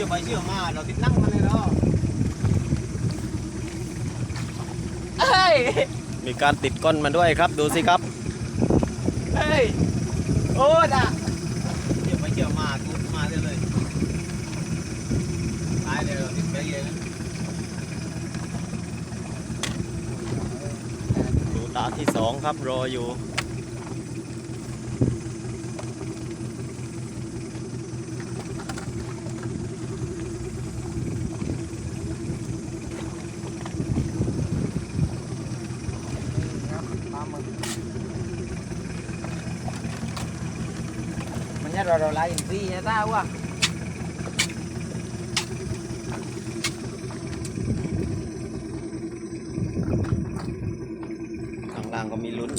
ชื่อไปเชื่อมาเราติดนั่งมันเลยเนาะเฮ้ย มีการติดก้นมาด้วยครับ ดูสิครับ เฮ้ย โอ้ด่ะเชื่อไปเชื่อมาทุบมาได้เลยตายเลยเราติดไปเลยนะดูตาที่สองครับรออยู่ ครับปลาหมึก มันเนี่ยเรางล่าไล่อินทรีย์นะต้าวะ ข้างล่างก็มีลุ้น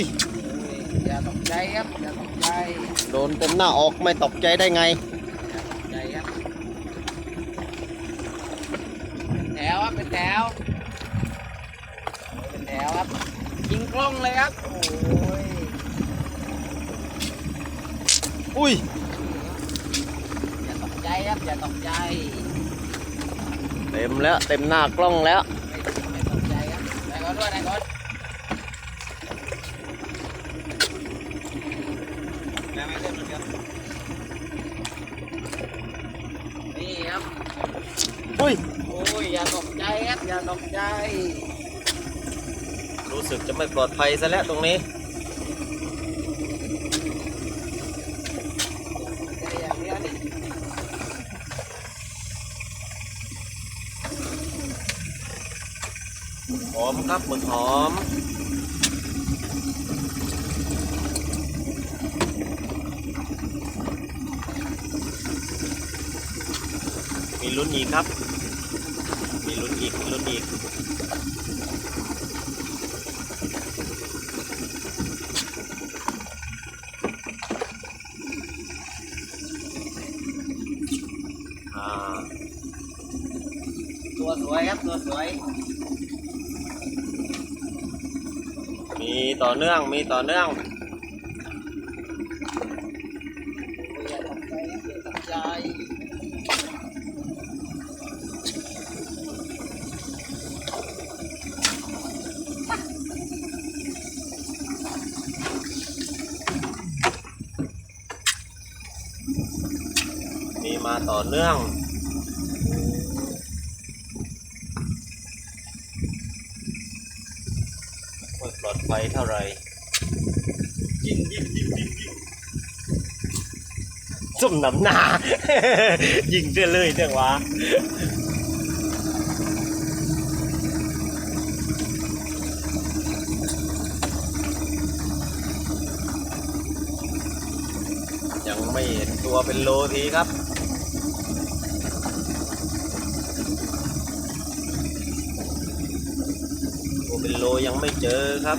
อีกลุ้นล้วนหอมล้วนล้วนอุ้ยอย่าตกใจครับอย่าตกใจโดนเต็มหน้าออกไม่ตกใจได้ไงอย่าตกใจครับเป็นแถวครับเป็นแถวเป็นแถวครับยิงกล้องเลยครับโอ้ยอุ้ยอย่าตกใจครับอย่าตกใจเต็มแล้วเต็มหน้ากล้องแล้วไม่ไม่ตกใจครับไหนก่อนด้วยไหนก่อน แม่ไม่เล่นมันเดียวนี่ครับ อุ้ย โอ้ย อย่าตกใจครับ อย่าตกใจ รู้สึกจะไม่ปลอดภัยซะแล้วตรงนี้ใจอย่างเดียวนี่หอมครับหมึกหอม ลุ้นอีกครับ มีลุ้นอีกมีลุ้นอีกอ่าตัวสวยครับ ตัวสวย มีต่อเนื่อง มีต่อเนื่อง อย่าตกใจครับอย่าตกใจ มีมา ต่อเนื่อง ไม่ปลอดภัยเท่าไหร่ยิงยิงยิงยิงยิงสุ่มน้ำหนายิงเรื่อยเลยจังวะยังไม่เห็นตัวเป็นโลทีครับ ตัวเป็น โลยังไม่เจอครับ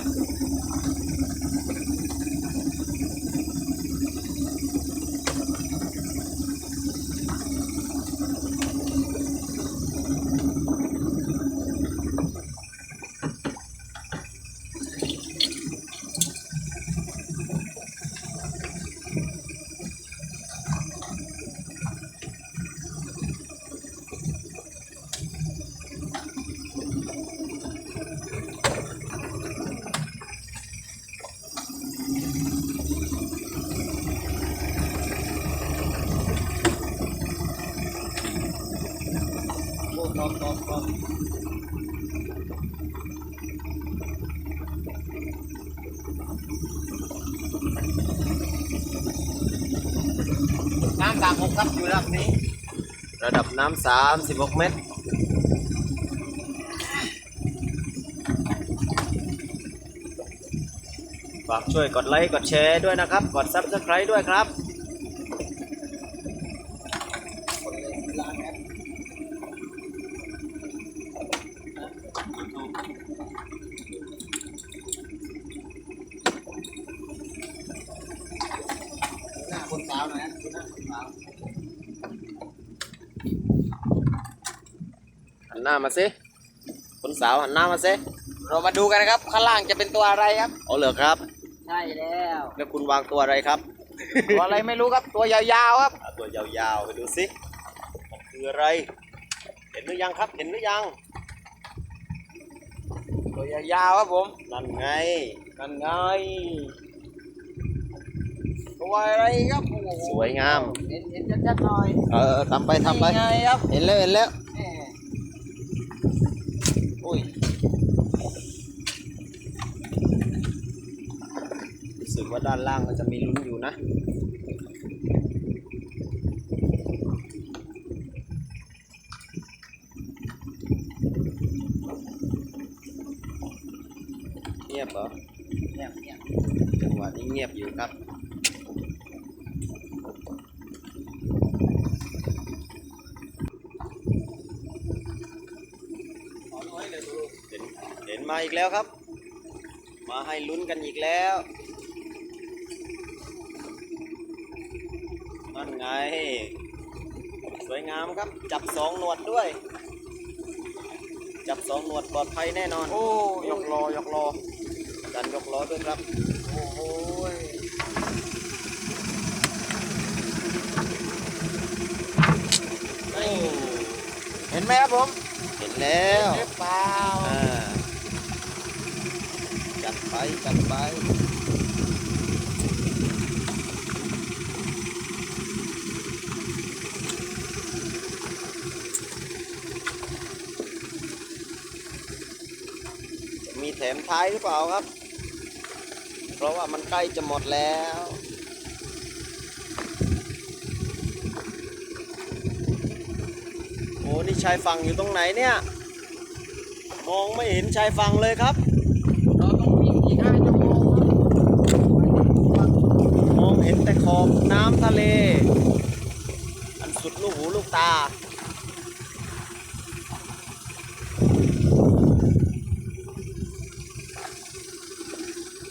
โอ้ตบตบตบน้ำตามหกครับอยู่ระดับนี้ ระดับน้ำ36เมตรฝากช่วยกดไลค์กดแชร์ด้วยนะครับ กด Subscribe ด้วยครับ คนเลยเวลาแอป หน่อยนะคนสาว หันหน้ามาสิคนสาวหันหน้ามาสิเรามาดูกันนะครับ ข้างล่างจะเป็นตัวอะไรครับเอาเหรอครับ ใช่แล้วแล้วคุณวางตัวอะไรครับ ตัวอะไรไม่รู้ครับ ตัวยาวๆครับอะตัวยาวๆไปดูสิมันคืออะไร เห็นหรือยังครับ เห็นหรือยัง ตัวยาวๆครับผมนั่นไง นั่นไงตัวอะไรครับโอ้โหสวยงาม เห็นเห็นชัดๆหน่อย เออทำไปทำไป นี่ไงครับ เห็นแล้วเห็นแล้วแหม่ อุ้ยรู้สึกว่าด้านล่างมันจะมีลุ้นอยู่นะเงียบเหรอเนี่ยเนี่ยจังหวะนี้เงียบอยู่ครับ เห็นเห็นมาอีกแล้วครับ มาให้ลุ้นกันอีกแล้วนั่นไง สวยงามครับ จับสองหนวดด้วย จับสองหนวดปลอดภัยแน่นอน โอ้ยกรอยกรอดันยกล้อด้วยครับ โอ้โหยโอ้เห็นไหมครับผมเห็น แล้วหรือเปล่าอ่าจัดไปจัดไปมีแถมท้ายหรือเปล่าครับ เพราะว่ามันใกล้จะหมดแล้ว โอ้ นี่ชายฝั่งอยู่ตรงไหนเนี่ย มองไม่เห็นชายฝั่งเลยครับ เราต้องวิ่งอีกห้าชั่วโมงมองเห็นแต่ขอบน้ำทะเล อันสุดลูกหูลูกตา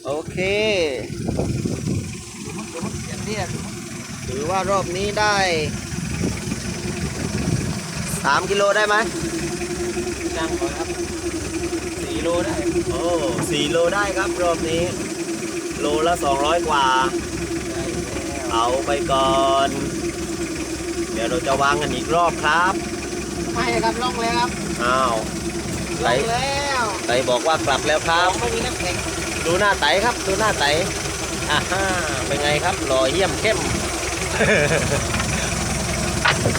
โอเคถือว่ารอบนี้ได้ 3กิโลได้ไหมจังก่อนครับสี่โลได้ โอ้สี่โลได้ครับรอบนี้ โลละ200กว่า เอาไปก่อน เดี๋ยวเราจะวางกันอีกรอบครับ ไม่ครับล่องเลยครับอ้าวไตล่องแล้วไตบอกว่ากลับแล้วคเรารับ ไม่มีน้ำแข็งดูหน้าไตครับดูหน้าไตอ่าฮ่าเป็นไงครับหล่อเยี่ยมเข้ม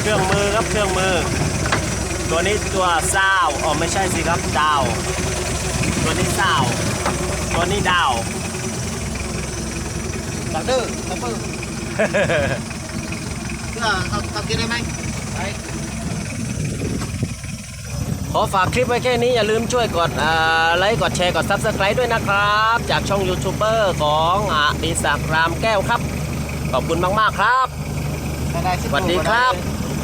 เครื่องมือครับเครื่องมือ ตัวนี้ตัวซาวอ๋อไม่ใช่สิครับดาว ตัวนี้ซาวตัวนี้ดาวตักเดอร์ตักเดอร์เพื่อเอาตักกินได้ไหมไปขอฝากคลิปไว้แค่นี้อย่าลืมช่วยกดอ่าไลค์กดแชร์กด Subscribe ด้วยนะครับ จากช่องยูทูบเบอร์ของอดิศักดิ์รามแก้วครับ ขอบคุณมาก ๆ ครับได้ได้สวัสดีครับสิโลก็ไ